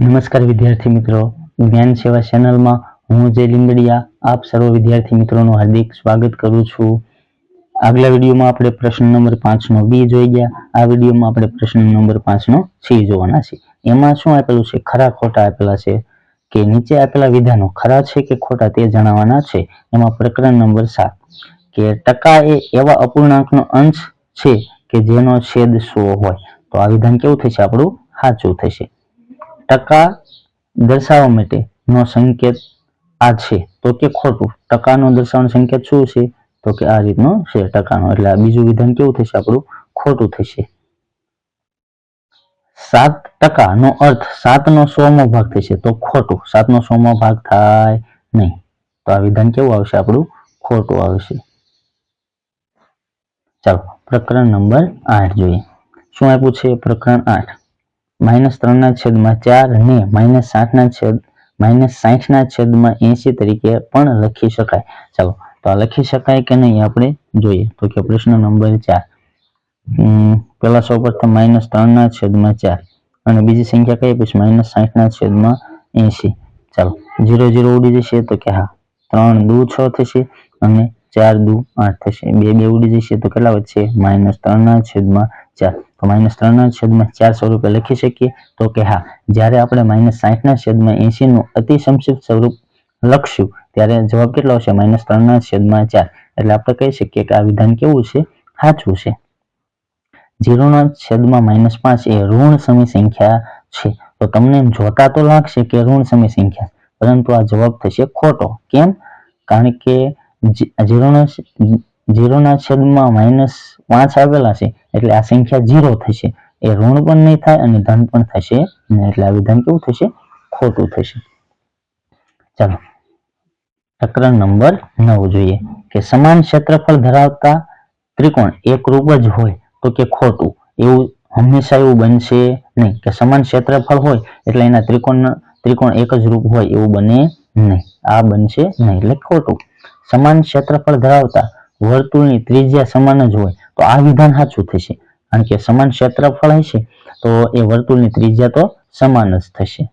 નમસ્કાર વિદ્યાર્થી મિત્રો. જ્ઞાન સેવા ચેનલમાં હું જય લીંગડિયા, આપ સર્વ વિદ્યાર્થી મિત્રોનું હાર્દિક સ્વાગત કરું છું. આગલા વિડીયોમાં આપણે પ્રશ્ન નંબર પાંચનો બી જોઈ ગયા. આ વિડીયોમાં આપણે પ્રશ્ન નંબર પાંચનો સી જોવાના છે. એમાં શું આપેલું છે? ખરા, ખોટા આપેલા છે કે નીચે આપેલા વિધાનો ખરા છે કે ખોટા તે જણાવવાના છે. એમાં પ્રકરણ નંબર સાત કે ટકા એ એવા અપૂર્ણાંકનો અંશ છે કે જેનો છેદ સો હોય. તો આ વિધાન કેવું થશે? આપણું સાચું થશે. ટકા દર્શાવવા માટે નો સંકેત આ છે. તો કે ખોટું. ટકાનો દર્શાવવાનો સંકેત શું છે? તો કે આ રીતનો છે ટકાનો. એટલે બીજું વિધાન કેવું થશે આપણું? ખોટું થશે. સાત ટકા નો અર્થ સાત નો સો ભાગ થશે. તો ખોટું. સાત નો સોમો ભાગ થાય નહીં. તો આ વિધાન કેવું આવશે આપણું? ખોટું આવશે. ચાલો, પ્રકરણ નંબર આઠ જોઈએ. શું આપ્યું છે? પ્રકરણ આઠ. માઇનસ ત્રણના છેદમાં ચાર ને માઇનસ સાતના છેદ માઇનસ સાઠના છેદમાં એસી તરીકે પણ લખી શકાય. ચાલો, તો આ લખી શકાય કે નહીં? આપણે જોઈએ. તો કે પ્રશ્ન નંબર ચાર. પેલા સૌ પ્રથમ માઇનસ ત્રણના છેદમાં ચાર. અને બીજી સંખ્યા કઈ? પછી, માઇનસ સાઠના છેદમાં એસી ચાલો, જીરો જીરો, ઉડી જશે તો કે હા, ત્રણ દુ છ થશે અને ચાર દુ આઠ થશે. બે બે ઉડી જશે તો કેટલા વધશે? માઇનસ ત્રણના છેદમાં ચાર. તો માઇનસ ત્રણના છેદમાં ચાર સ્વરૂપે લખી શકીએ તો કે હા, જ્યારે આપણે માઇનસ સાઠના છેદમાં એસી નું અતિ સંક્ષિપ્ત સ્વરૂપ લખશું, ત્યારે જવાબ કેટલો આવશે? માઇનસ ત્રણના છેદમાં ચાર. એટલે આપણે કહી શકીએ કે આ વિધાન કેવું છે? સાચું છે. જીરોના છેદમાં માઇનસ પાંચ એ ઋણ સમી સંખ્યા છે. તો તમને જોતા તો લાગશે કે ઋણ સમી સંખ્યા. પરંતુ આ જવાબ થશે ખોટો. કેમ? કારણ કે છ- જીરોના છેદમાં માઇનસ પાંચ આવેલા છે, એટલે આ સંખ્યા જીરો થશે. એ ઋણ પણ નહીં થાય અને ધન પણ થશે એટલે આ વિધાન કેવું થશે? ખોટું થશે. ચાલો, પ્રકરણ નંબર નવ જોઈએ. કે સમાન ક્ષેત્રફળ ધરાવતા ત્રિકોણ એક રૂપ જ હોય તો કે ખોટું? એવું હંમેશા એવું બનશે નહીં કે સમાન ક્ષેત્રફળ હોય એટલે એના ત્રિકોણ ત્રિકોણ એક જ રૂપ હોય એવું બને નહીં. આ બનશે નહીં, એટલે ખોટું. સમાન ક્ષેત્રફળ ધરાવતા વર્તુળની ત્રિજ્યા સમાન જ હોય, તો આ વિધાન સાચું થશે. કારણ કે સમાન ક્ષેત્રફળ હશે, તો એ વર્તુળની ત્રિજ્યા તો સમાન જ થશે.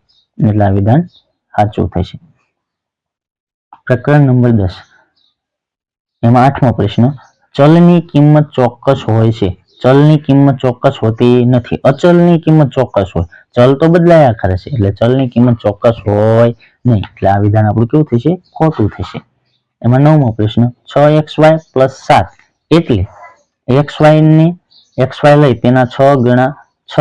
એટલે આ વિધાન સાચું થશે. પ્રકરણ નંબર દસ. એમાં આઠમો પ્રશ્ન, ચલની કિંમત ચોક્કસ હોય છે. ચલની કિંમત ચોક્કસ હોતી નથી. અચલની કિંમત ચોક્કસ હોય. ચલ તો બદલાયા કરે છે. એટલે ચલની કિંમત ચોક્કસ હોય નહીં. એટલે આ વિધાન આપણું કેવું થશે? ખોટું થશે. એમાં નવમો પ્રશ્ન, છ એક્સ વાય પ્લસ સાત. એટલે એક્સ વાયને એક્સ વાય લઈ તેના છ ગણા છ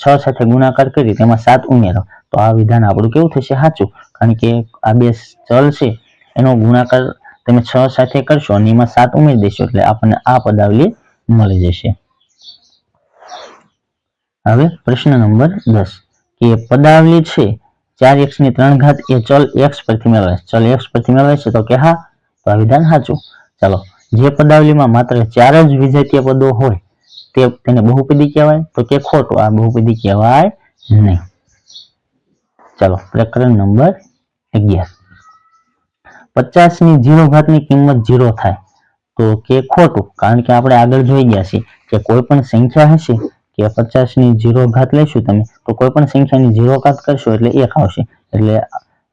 છ સાથે ગુણાકાર કરી તેમાં સાત ઉમેરો. તો આ વિધાન આપણું કેવું થશે? સાચું. કારણ કે આ બે ચલ છે, એનો ગુણાકાર તમે છ સાથે કરશો અને એમાં સાત ઉમેરી દેશો એટલે આપણને આ પદાવલી મળી જશે. હવે પ્રશ્ન નંબર દસ. કે પદાવલી છે, ચાર એક્સની ત્રણ ઘાત એ ચલ એક્સ પરથી મેળવે ચલ એક્સ પરથી મેળવે છે તો કે હા તો વિધાન સાચું. ચાલો, જે પદાવલીમાં માત્ર ચાર જ વિજાતીય પદો હોય, તે તેને બહુપદી કહેવાય, તો કે ખોટું, આ બહુપદી કહેવાય નહીં. ચાલો, પ્રકરણ નંબર અગિયાર. પચાસની જીરો ઘાતની કિંમત જીરો થાય, તો કે ખોટું, કારણ કે આપણે આગળ જોઈ ગયા છીએ કે કોઈ પણ સંખ્યા હશે, કે પચાસની જીરો ઘાત લેશું તમે, તો કોઈ પણ સંખ્યાની જીરો ઘાત કરશો એટલે એક આવશે. એટલે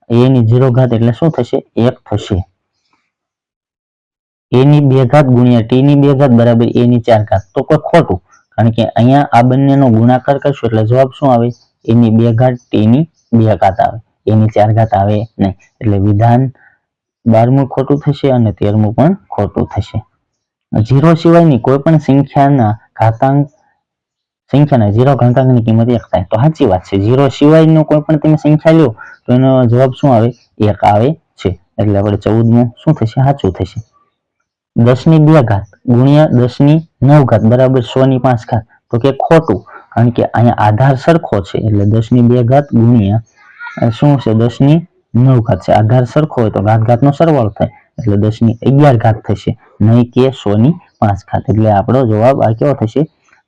એની જીરો ઘાત એટલે શું થશે? એક થશે. A ની બે ઘાત ગુણ્યા t ની બે ઘાત બરાબર a ની ચાર ઘાત. તો કોઈ ખોટું. કારણ કે અહીંયા આ બંનેનો ગુણાકાર કરશું એટલે જવાબ શું આવે? A ની બે ઘાત, t ની બે ઘાત આવે. A ની ચાર ઘાત આવે નહીં. એટલે વિધાન બારમું ખોટું થશે અને તેરમું પણ ખોટું થશે. જીરો સિવાયની કોઈ પણ સંખ્યાના ઘાતાંક, સંખ્યાના જીરો ઘાતાંકની કિંમત એક થાય. તો સાચી વાત છે. જીરો સિવાયનો કોઈ પણ તમે સંખ્યા લ્યો તો એનો જવાબ શું આવે? એક આવે છે. એટલે આપણે ચૌદમું શું થશે? સાચું થશે. દસની બે ઘાત ગુણ્યા દસની નવ ઘાત, બરાબર સો ની પાંચ ઘાત. તો કે ખોટું, કારણ કે અહીંયા આધાર સરખો છે, એટલે દસની બે ઘાત ગુણ્યા શું છે? દસની નવ ઘાત છે. આધાર સરખો હોય તો ઘાત ઘાત નો સરવાળો થાય, એટલે દસની અગિયાર ઘાત થશે, નહીં કે સો ની પાંચ ઘાત. એટલે આપણો જવાબ આ કેવો થશે?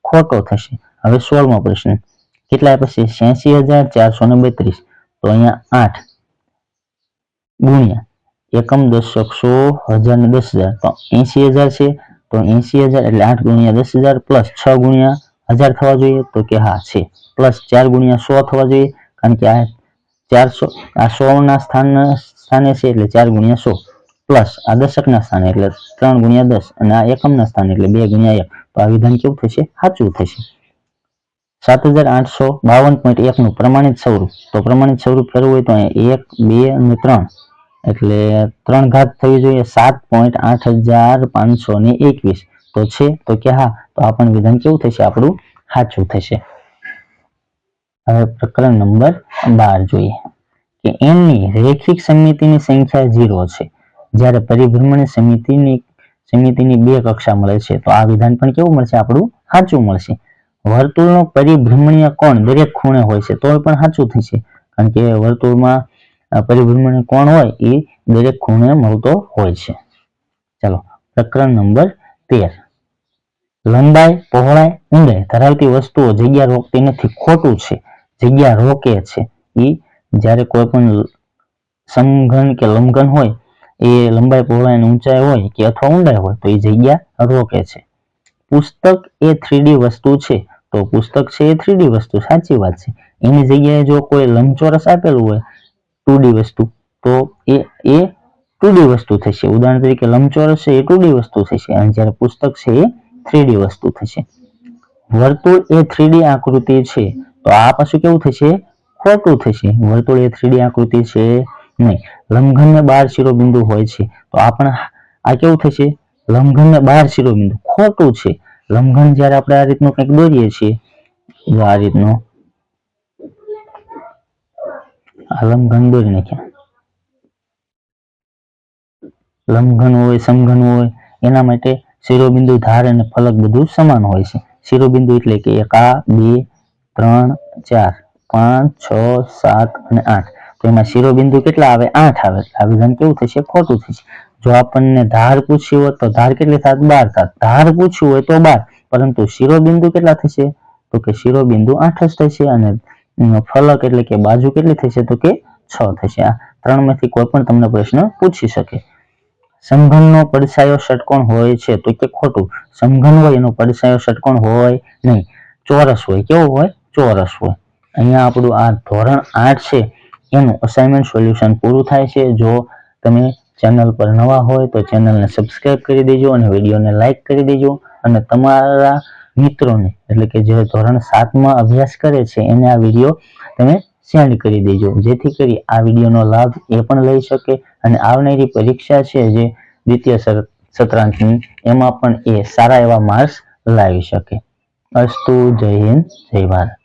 ખોટો થશે. હવે સોળમો પ્રશ્ન. કેટલા પછી છ્યાસી હજાર ચારસો ને બત્રીસ. તો અહીંયા આઠ ગુણ્યા. એકમ દશક સો હજાર ને દસ હજાર. તો એસી હજાર છે. તો એસી હજાર એટલે આઠ ગુણ્યા દસ હજાર પ્લસ છ ગુણ્યા હજાર થવા જોઈએ. તો કે હા, છે. પ્લસ ચાર ગુણ્યા સો થવા જોઈએ. કારણ કે આ ચારસો, આ સો ના સ્થાન, સ્થાને છે એટલે ચાર ગુણ્યા સો. પ્લસ આ દશકના સ્થાને એટલે ત્રણ ગુણ્યા દસ અને આ એકમના સ્થાને એટલે બે ગુણ્યા એક. તો આ વિધાન કેવું થશે? સાચું થશે. સાત હજાર આઠસો બાવન પોઈન્ટ એકનું પ્રમાણિત સ્વરૂપ. તો પ્રમાણિત સ્વરૂપ કરવું હોય તો એક, બે અને ત્રણ. એટલે ત્રણ ઘાત થવી જોઈએ, સાત પોઈન્ટ આઠ હજાર પાંચસો ને એકવીસ. તો છે? તો કે હા, તો આ વિધાન કેવું થશે? આપણું સાચું થશે. હવે પ્રકરણ નંબર બાર જોઈએ. કે એની રેખિક સમિતિની સંખ્યા ઝીરો છે. જ્યારે પરિભ્રમણ સમિતિની સમિતિની બે કક્ષા મળે છે, તો આ વિધાન પણ કેવું મળશે? આપણું સાચું મળશે. વર્તુળનો પરિભ્રમણીય કોણ દરેક ખૂણે હોય છે તો પણ સાચું થશે. કારણ કે વર્તુળમાં અ, પરિભ્રમણીય કોણ હોય એ દરેક ખૂણે મળતો હોય છે. ચાલો પ્રકરણ નંબર તેર. લંબાઈ પહોળાઈ ઊંડાઈ ધરાવતી વસ્તુઓ જગ્યા રોકતી નથી ખોટું છે. જગ્યા રોકે છે. એ જ્યારે કોઈ પણ સમઘન કે લંઘન હોય એ લંબાઈ પહોળાઈ ઊંચાઈ હોય કે અથવા ઊંડાઈ હોય તો એ જગ્યા રોકે છે. પુસ્તક એ થ્રીડી વસ્તુ છે. તો પુસ્તક છે એ થ્રીડી વસ્તુ સાચી વાત છે. એની જગ્યાએ જો કોઈ લંબચોરસ આપેલું હોય ટુ વસ્તુ. તો એ એ ટુ વસ્તુ થશે. ઉદાહરણ તરીકે લંબચોરસ છે એ ટુ વસ્તુ થશે. અને જ્યારે પુસ્તક છે એ થ્રીડી વસ્તુ થશે. વર્તુળ એ થ્રીડી આકૃતિ છે. તો આ પાછું કેવું થશે? ખોટું થશે. વર્તુળ એ થ્રીડી આકૃતિ છે નહીં. લંબઘન ને બાર શિરોબિંદુ હોય છે. તો આ પણ આ કેવું થશે? લંઘન ને બાર શિરોબિંદુ. ખોટું છે. લંબઘન જ્યારે આપણે આ રીતનું કંઈક દોરીએ છીએ આ રીતનું આ લંબઘન દોરી નાખ્યા. લંબઘન હોય સમઘન હોય, એના માટે શિરોબિંદુ ધાર અને ફલક બધું સમાન હોય છે. શિરોબિંદુ એટલે કે એકા બે, ત્રણ, ચાર, પાંચ, છ, સાત અને આઠ. તો એમાં શિરોબિંદુ કેટલા આવે? આઠ આવે. એટલે આ વિધાન કેવું થશે? ખોટું થશે. જો આપણને ધાર પૂછ્યું હોત તો ધાર કેટલી થાત બાર થાત ધાર પૂછ્યું હોય તો બાર. પરંતુ શિરોબિંદુ કેટલા થશે? તો કે શિરોબિંદુ આઠ જ થશે અને ફલક એટલે કે બાજુ કેટલી થશે તો કે છ થશે આ ત્રણમાંથી કોઈ પણ તમને પ્રશ્ન પૂછી શકે. સમઘનનો પડછાયો ષટકોણ હોય છે તો કે ખોટું. સમઘન હોય એનો પડછાયો ષટકોણ હોય નહીં. ચોરસ હોય. કેવો હોય? ચોરસ હોય. અહીંયા આપણું આ ધોરણ આઠ છે. એનું અસાઇનમેન્ટ સોલ્યુશન પૂરું થાય છે. જો તમે ચેનલ પર નવા હોય તો ચેનલને સબસ્ક્રાઇબ કરી દેજો અને વિડીયોને લાઇક કરી દેજો. અને તમારા મિત્રોને, એટલે કે જે ધોરણ સાતમાં અભ્યાસ કરે છે, એને આ વીડિયો તમે સેન્ડ કરી દેજો. જેથી કરી આ વિડીયોનો લાભ એ પણ લઈ શકે અને આવનારી પરીક્ષા છે જે દ્વિતીય સત્ર- સત્રાંતની એમાં પણ એ સારા એવા માર્ક્સ લાવી શકે. અસ્તુ, જય હિન્દ, જય ભારત.